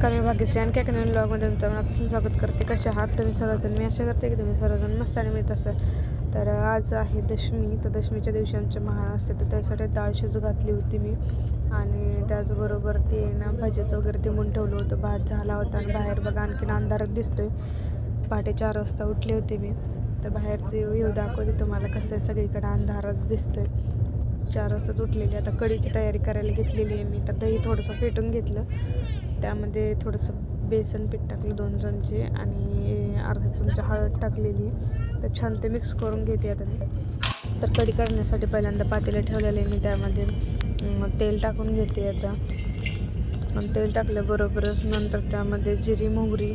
नमस्कार मी भाग्यश्री आणि नवीन ब्लॉगमध्ये तुमचं मनापासून स्वागत करते. कसे आहात? तुम्ही सर्वजण मी अशा करते की तुम्ही सर्वजण मस्त आणि मिळत असाल. तर आज आहे दशमी तर दशमीच्या दिवशी आमचे महाळ असते तर त्यासाठी डाळ शिजू घातली होती मी. आणि त्याचबरोबर ते ना भाज्याचं वगैरे ते ठेवलं होतं. भात झाला होता आणि बाहेर बघा आणखीन अंधारात दिसतोय. पहाटे चार वाजता उठले होते मी. तर बाहेरचे येऊ दाखवते तुम्हाला कसं आहे. सगळीकडे अंधारच दिसतोय. चार वाजताच उठलेली. आता कढीची तयारी करायला घेतलेली आहे मी. तर दही थोडंसं फेटून घेतलं. त्यामध्ये थोडंसं बेसन पीठ टाकलं दोन चमचे आणि अर्धा चमचा हळद टाकलेली. तर छान ते मिक्स करून घेते आता मी. तर कढी करण्यासाठी पहिल्यांदा पातेलं ठेवलेलं आहे मी त्यामध्ये तेल टाकून घेते आता. आणि तेल टाकल्याबरोबरच नंतर त्यामध्ये जिरी मोहरी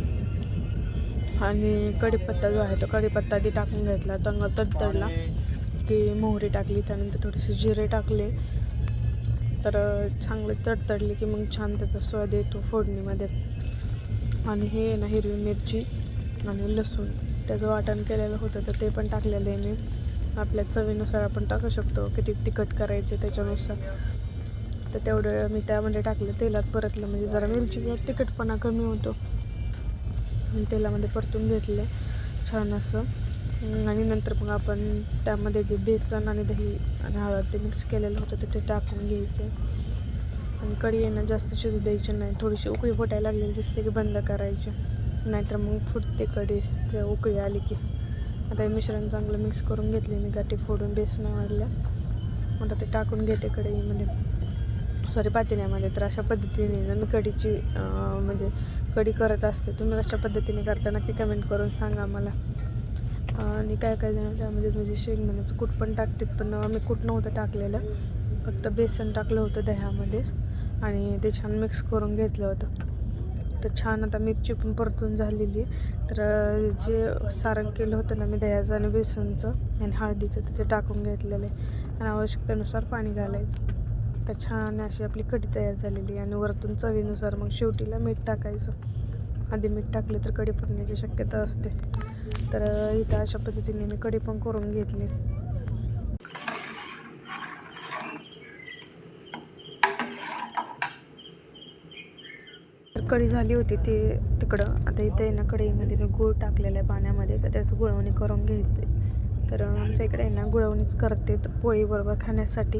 आणि कढीपत्ता जो आहे तो कढीपत्ता आधी टाकून घेतला तंग तडतडला की मोहरी टाकली त्यानंतर थोडेसे जिरे टाकले. तर चांगले तडतडले की मग छान त्याचा स्वाद येतो फोडणीमध्ये. आणि हे आहे ना हिरवी मिरची आणि लसूण. त्याचं वाटण केलेलं होतं तर ते पण टाकलेलं आहे मी. आपल्या चवीनुसार आपण टाकू शकतो किती तिखट करायचे त्याच्यानुसार. तर तेवढं मी त्यामध्ये टाकलं तेलात परतलं. म्हणजे जरा मिरचीचा तिखटपणा कमी होतो. आणि तेलामध्ये परतून घेतलं. छान असं. आणि नंतर मग आपण त्यामध्ये जे बेसन आणि दही आणि हळद ते मिक्स केलेलं होतं ते ते टाकून घ्यायचं. आणि कढी येणं जास्त शिजू द्यायची नाही. थोडीशी उकळी फुटायला लागलेली दिसते की बंद करायची. नाहीतर मग फुटते कढी किंवा उकळी आली की. आता हे मिश्रण चांगलं मिक्स करून घेतले मी गाठी फोडून बेसनावरल्या आता ते टाकून घेते कढईमध्ये. सॉरी पातेल्यामध्ये. तर अशा पद्धतीने मी कढीची म्हणजे कढी करत असते. तुम्ही कशा पद्धतीने करता नक्की कमेंट करून सांगा मला. आणि काय काय जण त्यामध्ये म्हणजे शेंगदाण्याचं कूट पण टाकतात पण आम्ही कूट नव्हतं टाकलेलं. फक्त बेसन टाकलं होतं दह्यामध्ये आणि ते छान मिक्स करून घेतलं होतं. तर छान आता मिरची पण परतून झालेली तर जे सारण केलं होतं ना मी दह्याचं आणि बेसनचं आणि हळदीचं तर ते टाकून घेतलेलं आहे. आणि आवश्यकतेनुसार पाणी घालायचं. तर छान अशी आपली कढी तयार झालेली आहे आणि वरतून चवीनुसार मग शेवटीला मीठ टाकायचं. आधी मीठ टाकले तर कढी फुटण्याची शक्यता असते. तर इथं अशा पद्धतीने मी कढी पण करून घेतली. तर कढी झाली होती ती तिकडं. आता इथं ना कढईमध्ये मी गूळ टाकलेलं आहे पाण्यामध्ये तर त्याचं गुळवणी करून घ्यायचे. तर आमच्या इकडे आहे ना गुळवणीच करते पोळीबरोबर खाण्यासाठी.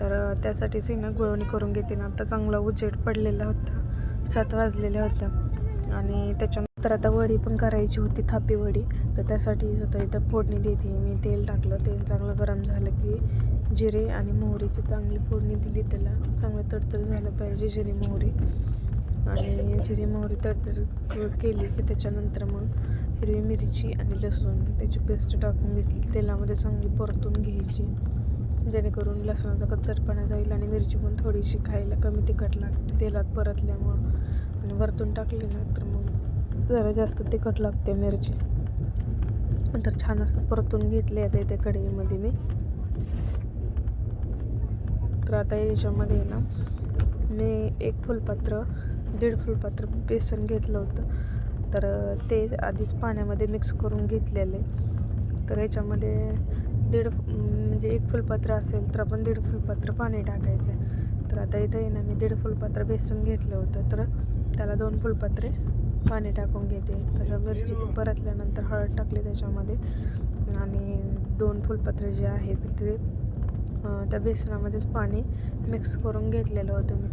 तर त्यासाठीच आहे ना गुळवणी करून घेते ना. आता चांगला उजेड पडलेला होता. सात वाजलेल्या होत्या आणि त्याच्या तर आता वडी पण करायची होती थापी वडी. तर त्यासाठी आता इथं फोडणी देते. मी तेल टाकलं तेल चांगलं गरम झालं की जिरे आणि मोहरीची चांगली फोडणी दिली त्याला. चांगलं तडतड झालं पाहिजे जिरे मोहरी. आणि जिरी मोहरी तडतड केली की त्याच्यानंतर मग हिरवी मिरची आणि लसूण त्याची पेस्ट टाकून घेतली. तेलामध्ये चांगली परतून घ्यायची. जेणेकरून लसणाचा कच्चटपणा जाईल आणि मिरची पण थोडीशी खायला कमी तिखट लागते. तेलात परतल्यामुळं. आणि वरतून टाकली ना तर मग जरा जास्त तिखट लागते मिरची. नंतर छान असं परतून घेतले आता इथे कढईमध्ये मी. तर आता याच्यामध्ये ना मी एक फुलपात्र दीड फुलपात्र बेसन घेतलं होतं. तर ते आधीच पाण्यामध्ये मिक्स करून घेतलेले. तर याच्यामध्ये दीड म्हणजे एक फुलपात्र असेल तर आपण दीड फुलपात्र पाणी टाकायचं आहे. तर आता इथं ना मी दीड फुलपात्र बेसन घेतलं होतं. तर त्याला दोन फुलपात्रे पाणी टाकून घेते. तर मिरची ती परतल्यानंतर हळद टाकली त्याच्यामध्ये. आणि दोन फुलपत्रे जे आहेत ते त्या बेसनामध्येच पाणी मिक्स करून घेतलेलं होतं मी.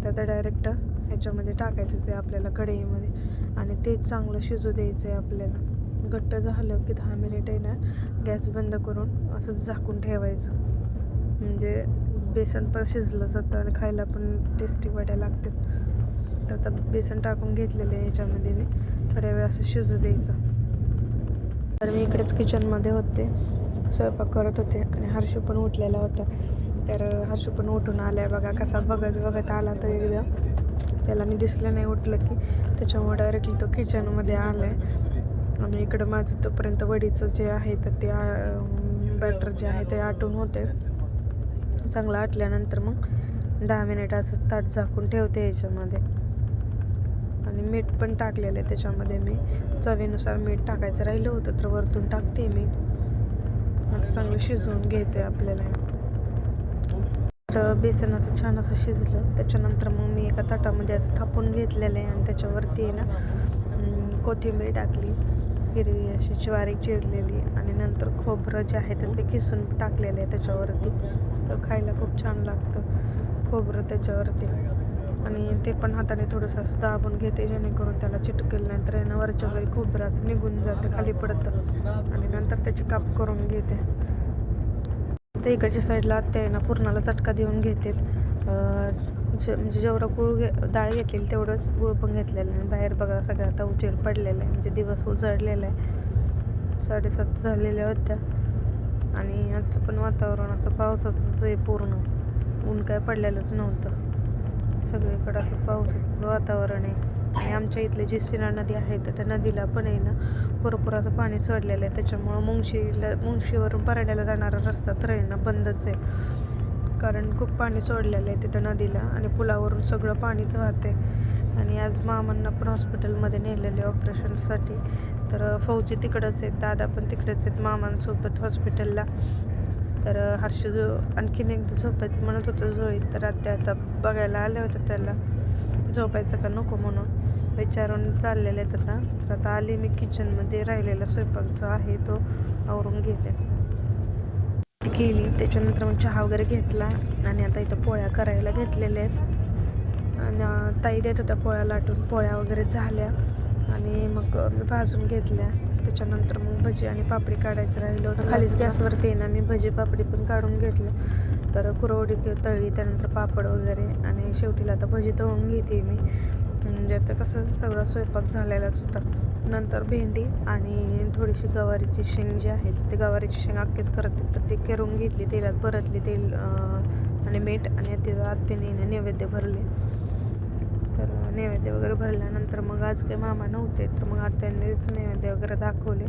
तर आता डायरेक्ट ह्याच्यामध्ये टाकायचंच आहे आपल्याला कढईमध्ये. आणि ते चांगलं शिजू द्यायचं आहे आपल्याला. घट्ट झालं की दहा मिनिट आहे ना गॅस बंद करून असंच झाकून ठेवायचं. म्हणजे बेसन पण शिजलं जातं आणि खायला पण टेस्टी वाटायला लागते तर आता बेसन टाकून घेतलेलं आहे याच्यामध्ये मी. थोड्या वेळ असं शिजू द्यायचं. तर मी इकडेच किचनमध्ये होते. स्वयंपाक करत होते आणि हर्षू पण उठलेला होता. तर हर्षू पण उठून आलाय बघा कसा बघत बघत आला तो एकदा. त्याला मी दिसलं नाही उठलं की. त्याच्यामुळे डायरेक्टली तो किचनमध्ये आला आहे आणि इकडं माझं तोपर्यंत वडीचं जे आहे तर ते बॅटर जे आहे ते आटून होते. चांगलं आटल्यानंतर मग दहा मिनिट असं ताट झाकून ठेवते याच्यामध्ये. आणि मीठ पण टाकलेलं आहे त्याच्यामध्ये मी. चवीनुसार मीठ टाकायचं राहिलं होतं तर वरतून टाकते मी. आता चांगलं शिजवून घ्यायचं आहे आपल्याला. तर बेसन असं छान असं शिजलं. त्याच्यानंतर मग मी एका ताटामध्ये असं थापून घेतलेलं आहे आणि त्याच्यावरती आहे ना कोथिंबीर टाकली. हिरवी अशी ज्वारी चिरलेली आणि नंतर खोबरं जे आहे तर ते किसून टाकलेलं आहे त्याच्यावरती. तर खायला खूप छान लागतं खोबरं त्याच्यावरती. आणि ते पण हाताने थोडंसं असं दाबून घेते जेणेकरून त्याला चिटकेल नाही तर यानं वरच्या वगैरे रास निघून जातं खाली पडतं. आणि नंतर त्याची काप करून घेते. तर इकडच्या साईडला आत्या ना पूर्णाला चटका देऊन घेते जे म्हणजे जेवढं गुळ घे डाळ घेतलेली तेवढंच गुळ पण घेतलेलं आहे. बाहेर बघा सगळं आता उजेड पडलेला आहे. म्हणजे दिवस उजळलेला आहे. साडेसात झालेल्या होत्या. आणि आजचं पण वातावरण असं पावसाचंच आहे पूर्ण. ऊन काय पडलेलंच नव्हतं. सगळीकडं असं पावसाचं वातावरण आहे. आणि आमच्या इथली जी सिना नदी आहे तर त्या नदीला पण आहे ना भरपूर असं पाणी सोडलेलं आहे. त्याच्यामुळं मुंगशीला मुंगशीवरून पराड्याला जाणारा रस्ता तर आहे ना बंदच आहे. कारण खूप पाणी सोडलेलं आहे तिथं नदीला आणि पुलावरून सगळं पाणीच वाहते आणि आज मामांना पण हॉस्पिटलमध्ये नेलेले ऑपरेशनसाठी. तर फौजी तिकडंच आहेत दादा पण तिकडेच आहेत मामांसोबत हॉस्पिटलला. तर हर्ष जो आणखीन एकदा झोपायचं म्हणत होतं झोळीत. तर आता आता बघायला आले होते त्याला. झोपायचं का नको म्हणून. विचारून चाललेले आहेत आता. तर आता आली मी किचनमध्ये राहिलेला स्वयंपाकचा आहे तो आवरून घेते. केली. त्याच्यानंतर मग चहा वगैरे घेतला. आणि आता इथं पोळ्या करायला घेतलेल्या आहेत. आणि ताई देत होत्या पोळ्या लाटून. पोळ्या वगैरे झाल्या. आणि मग मी भाजून घेतल्या. त्याच्यानंतर मग भजी आणि पापडी काढायचं राहिलं होतं. खालीच गॅसवरती आहे ना मी भजी पापडी पण काढून घेतलं. तर कुरवडी तळली त्यानंतर पापड वगैरे आणि शेवटीला आता भजी तळून घेते मी. म्हणजे आता कसं सगळा स्वयंपाक झालेलाच होता. नंतर भेंडी आणि थोडीशी गवारीची शेंग जी आहे ते गवारीची शेंग अख्खीच करते तर ती करून घेतली तेलात परतली तेल आणि मीठ आणि ते आत्याने नैवेद्य भरले. तर नैवेद्य वगैरे भरल्यानंतर मग आज काही मामा नव्हते तर मग आत्यांनीच नैवेद्य वगैरे दाखवले.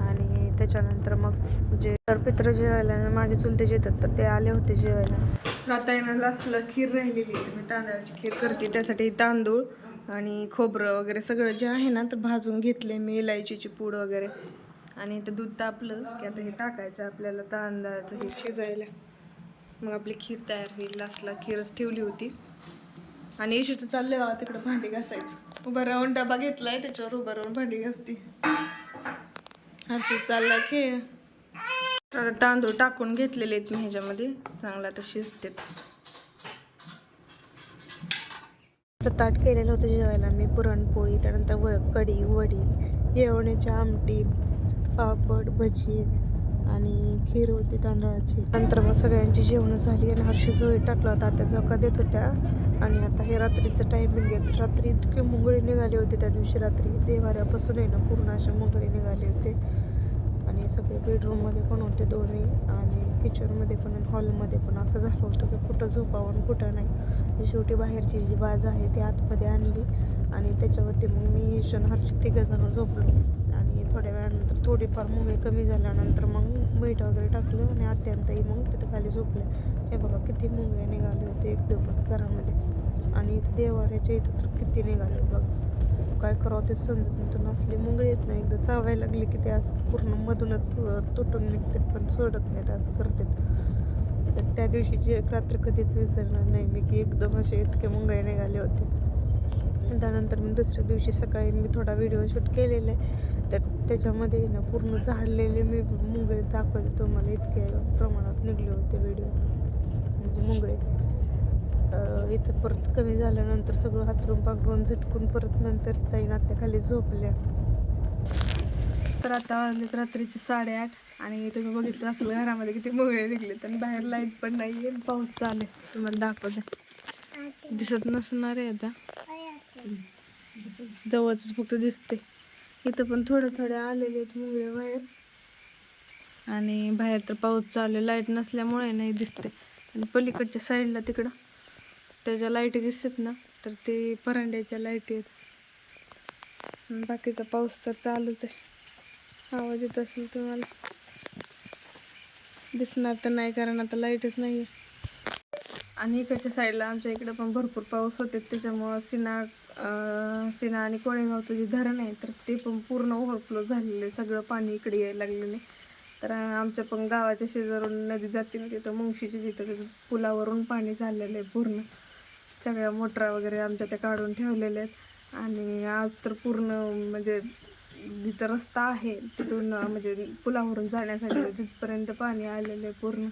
आणि त्याच्यानंतर मग जे तर पित्र जेवायला माझे चुलते जे येतात तर ते आले होते जेवायला. आता येणार असलं खीर राहिलेली तर मी तांदळाची खीर करते. त्यासाठी तांदूळ आणि खोबरं वगैरे सगळं जे आहे ना तर भाजून घेतले मी इलायचीची पूड वगैरे. आणि ते दूध तापलं की आता हे टाकायचं आपल्याला तांदळाचं हे शिजायला. मग आपली खीर तयार होईल लास्टला खीरच ठेवली होती. आणि इशूचं चाललंय बाबा तिकडं भांडी घासायचं. उभं राहून डबा घेतलाय त्याच्यावर उभं राहून भांडी घासती. हर्षित चालला खेळ. आता तांदूळ टाकून घेतलेले आहेत मी ह्याच्यामध्ये. चांगला आता शिजतेत ताट केलेलं होतं जेवायला. मी पुरणपोळी त्यानंतर व कढी वडी येवण्याची आमटी पापड भजी आणि खीर होती तांदळाची. नंतर मग सगळ्यांची जेवणं झाली आणि हर्षी जोळी टाकला. होता त्या झोका देत होत्या. आणि आता हे रात्रीचं टायमिंग आहे. रात्री इतकी मुंगळी निघाली होती त्या दिवशी रात्री. देवाऱ्यापासून आहे ना पूर्ण असे मुंगळी निघाले होते. आणि सगळे बेडरूममध्ये पण होते दोन्ही. आणि किचनमध्ये पण आणि हॉलमध्ये पण असं झालं होतं की कुठं झोपावं आणि कुठं नाही. शेवटी बाहेरची जी बाज आहे ती आतमध्ये आणली. आणि त्याच्यावरती मग मी ईशन हर्ष तिघंजणं झोपलो. तर थोडीफार मुंगळे कमी झाल्यानंतर मग मीठ वगैरे टाकलं आणि अत्यंतही मग तिथं खाली झोपले. हे बघा किती मुंगळे निघाले होते एकदमच घरामध्ये. आणि देवाऱ्याच्या इथं तर किती निघाले बघा. काय करावं ते समजत नाही तो नसले मुंगळे येत नाही. एकदा चावायला लागले की ते असं पूर्ण मधूनच तुटून निघते पण सोडत नाहीत असं करतात. तर त्या दिवशीची एक रात्र कधीच विसरणार नाही मी की एकदम असे इतके मुंगळे निघाले होते. त्यानंतर मी दुसऱ्या दिवशी सकाळी मी थोडा व्हिडिओ शूट केलेला आहे. त्याच्यामध्ये ना पूर्ण झाडलेले मी मुंगळे दाखवले तुम्हाला इतके प्रमाणात निघले होते व्हिडिओ म्हणजे मुंगळे. इथं परत कमी झाल्यानंतर सगळं हातरून पाकडून झटकून परत नंतर ताई नात्याखाली झोपल्या. तर आता वाजलेत रात्रीचे साडेआठ आणि तुम्ही बघितलं असेल घरामध्ये किती मुंगळे निघलेत आणि बाहेर लाइट पण नाही आहे पाऊस चालू आहे. तुम्हाला दाखवते. दिसत नसणार आहे आता. जवळच फक्त दिसते इथं पण थोडे थोडे आलेले आहेत मुंगळे बाहेर. आणि बाहेर तर पाऊस चालू आहे. लाइट नसल्यामुळे नाही दिसते. आणि पलीकडच्या साईडला तिकडं त्याच्या लाईटी दिसतात ना तर ते परांड्याच्या लाईटी आहेत. आणि बाकीचा पाऊस तर चालूच आहे. आवाज येत असेल तुम्हाला? दिसणार तर नाही कारण आता लाईटच नाही आहे आणि इकडच्या साईडला आमच्या इकडं पण भरपूर पाऊस होते. त्याच्यामुळं सिना सिना आणि कोळेगावचं जे धरण आहे तर ते पण पूर्ण ओव्हरफ्लो झालेलं आहे. सगळं पाणी इकडे यायला लागलेलं आहे. तर आमच्या पण गावाच्या शेजारून नदी जाते ना तिथं मुंगशीची तिथं पुलावरून पाणी झालेलं आहे पूर्ण. सगळ्या मोटरा वगैरे आमच्या त्या काढून ठेवलेल्या आहेत. आणि आज तर पूर्ण म्हणजे जिथं रस्ता आहे तिथून म्हणजे पुलावरून जाण्यासाठी तिथपर्यंत पाणी आलेलं आहे पूर्ण.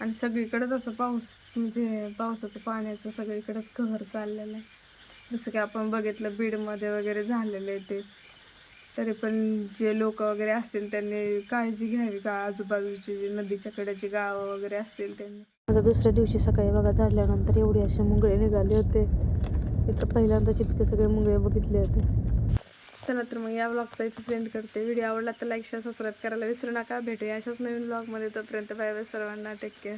आणि सगळीकडेच असं पाऊस म्हणजे पावसाचं पाण्याचं सगळीकडेच कहर चाललेलं आहे. जसं की आपण बघितलं बीडमध्ये वगैरे झालेलं आहे ते. तरी पण जे लोक वगैरे असतील त्यांनी काळजी घ्यावी का? आजूबाजूची जी नदीच्या कडेची गावं वगैरे असतील त्यांनी. आता दुसऱ्या दिवशी सकाळी बघा झाडल्यानंतर एवढे असे मुंगळे निघाले होते. तर पहिल्यांदाच इतके सगळे मुंगळे बघितले होते. चला तर मग या ब्लॉगचा इथे सेंड करते. व्हिडिओ आवडला तर लाईक शेअर सबस्क्राईब करायला विसरू नका. भेटूया अशाच नवीन ब्लॉगमध्ये तोपर्यंत बाय बाय सर्वांना. Take care